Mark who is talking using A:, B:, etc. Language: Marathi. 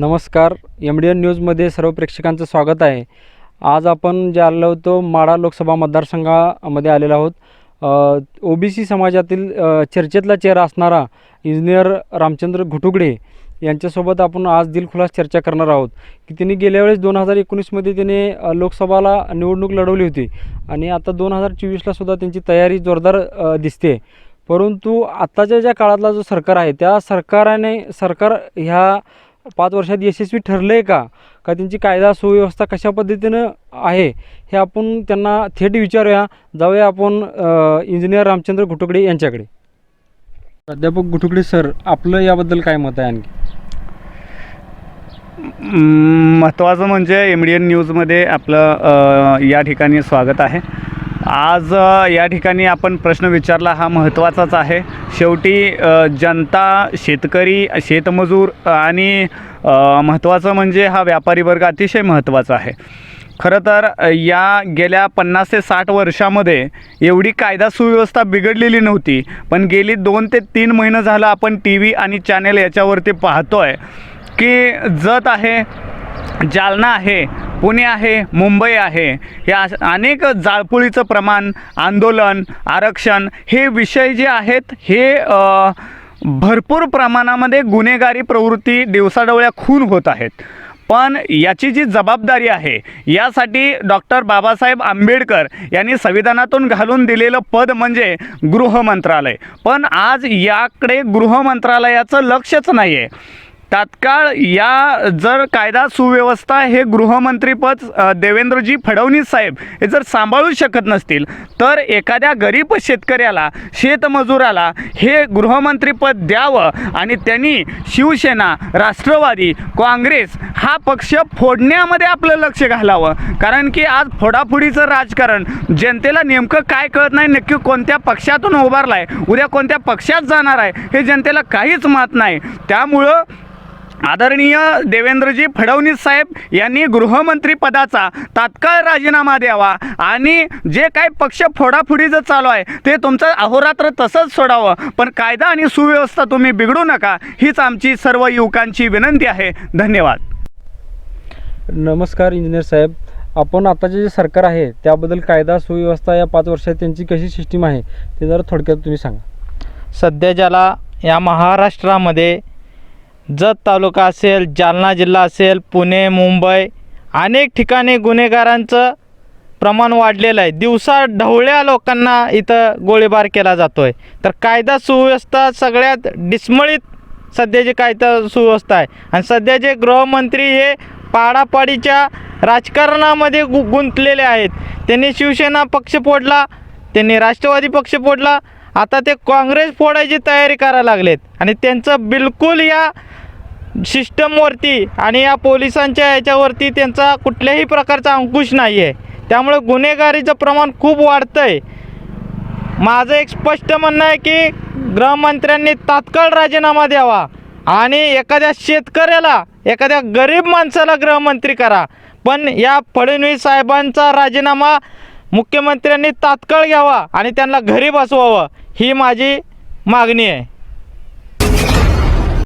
A: नमस्कार. एम डी एन न्यूजमध्ये सर्व प्रेक्षकांचं स्वागत आहे. आज आपण जे आलेलो होतो माडा लोकसभा मतदारसंघामध्ये आलेलो आहोत. ओ बी सी समाजातील चर्चेतला चेहरा असणारा इंजिनियर रामचंद्र घुटुगडे यांच्यासोबत आपण आज दिलखुलास चर्चा करणार आहोत. की त्यांनी गेल्या वेळेस दोन हजार एकोणीसमध्ये त्याने लोकसभाला निवडणूक लढवली होती. आणि आता दोन हजार चोवीसला सुद्धा त्यांची तयारी जोरदार दिसते. परंतु आत्ताच्या ज्या काळातला जो सरकार आहे त्या सरकाराने सरकार ह्या पाच वर्षात यशस्वी ठरलं आहे का? का त्यांची कायदा सुव्यवस्था कशा पद्धतीनं आहे? हे आपण त्यांना थेट विचारूया. जाऊया आपण इंजिनियर रामचंद्र घुटुकडे यांच्याकडे. प्राध्यापक घुटुकडे सर आपलं याबद्दल काय मत आहे आणखी?
B: महत्त्वाचं म्हणजे एम डी एन न्यूजमध्ये आपलं या ठिकाणी स्वागत आहे. आज या ठिकाणी आपण प्रश्न विचारला हा महत्त्वाचाच आहे. शेवटी जनता शेतकरी शेतमजूर आणि महत्त्वाचं म्हणजे हा व्यापारी वर्ग अतिशय महत्त्वाचा आहे. खरं तर या गेल्या पन्नास ते साठ वर्षामध्ये एवढी कायदा सुव्यवस्था बिघडलेली नव्हती पण गेली दोन ते तीन महिनं झालं आपण टी व्ही आणि चॅनेल याच्यावरती पाहतो आहे की जत आहे जालना आहे पुणे आहे मुंबई आहे. या अनेक जाळपोळीचं प्रमाण आंदोलन आरक्षण हे विषय जे आहेत हे भरपूर प्रमाणामध्ये गुन्हेगारी प्रवृत्ती दिवसाडोळ्या खून होत आहेत. पण याची जी जबाबदारी आहे यासाठी डॉक्टर बाबासाहेब आंबेडकर यांनी संविधानातून घालून दिलेलं पद म्हणजे गृह मंत्रालय. पण आज याकडे गृह मंत्रालयाचं लक्षच नाही आहे तात्काळ या जर कायदा सुव्यवस्था हे गृहमंत्रीपद देवेंद्रजी फडणवीस साहेब हे जर सांभाळू शकत नसतील तर एखाद्या गरीब शेतकऱ्याला शेतमजुराला हे गृहमंत्रीपद द्यावं आणि त्यांनी शिवसेना राष्ट्रवादी काँग्रेस हा पक्ष फोडण्यामध्ये आपलं लक्ष घालावं. कारण की आज फोडाफोडीचं राजकारण जनतेला नेमकं काय कळत नाही नक्की कोणत्या पक्षातून उभारला आहे उद्या कोणत्या पक्षात जाणार आहे हे जनतेला काहीच मात नाही. त्यामुळं आदरणीय देवेंद्रजी फडणवीस साहेब यांनी गृहमंत्री पदाचा तात्काळ राजीनामा द्यावा आणि जे काही पक्ष फोडाफोडीचं चालू आहे ते तुमचं अहोरात्र तसंच सोडावं. पण कायदा आणि सुव्यवस्था तुम्ही बिघडू नका हीच आमची सर्व युवकांची विनंती आहे. धन्यवाद.
A: नमस्कार इंजिनियर साहेब. आपण आताचे जे सरकार आहे त्याबद्दल कायदा सुव्यवस्था या पाच वर्षात त्यांची कशी सिस्टीम आहे ते जरा थोडक्यात तुम्ही सांगा.
C: सध्या ज्याला या महाराष्ट्रामध्ये जत तालुका असेल जालना जिल्हा असेल पुणे मुंबई अनेक ठिकाणी गुन्हेगारांचं प्रमाण वाढलेलं आहे. दिवसा ढवळ्या लोकांना इथं गोळीबार केला जातो आहे तर कायदा सुव्यवस्था सगळ्यात डिस्मळीत सध्याची कायदा सुव्यवस्था आहे. आणि सध्याचे गृहमंत्री हे पाडापाडीच्या राजकारणामध्ये गु गुंतलेले आहेत. त्यांनी शिवसेना पक्ष फोडला त्यांनी राष्ट्रवादी पक्ष फोडला आता ते काँग्रेस फोडायची तयारी करायला लागलेत. आणि त्यांचं बिलकुल या सिस्टमवरती आणि या पोलिसांच्या याच्यावरती त्यांचा कुठल्याही प्रकारचा अंकुश नाही आहे त्यामुळे गुन्हेगारीचं प्रमाण खूप वाढतं आहे माझं एक स्पष्ट म्हणणं आहे की गृहमंत्र्यांनी तात्काळ राजीनामा द्यावा आणि एखाद्या शेतकऱ्याला एखाद्या गरीब माणसाला गृहमंत्री करा. पण या फडणवीस साहेबांचा राजीनामा मुख्यमंत्र्यांनी तात्काळ घ्यावा आणि त्यांना घरी बसवावं. ही माझी मागणी आहे.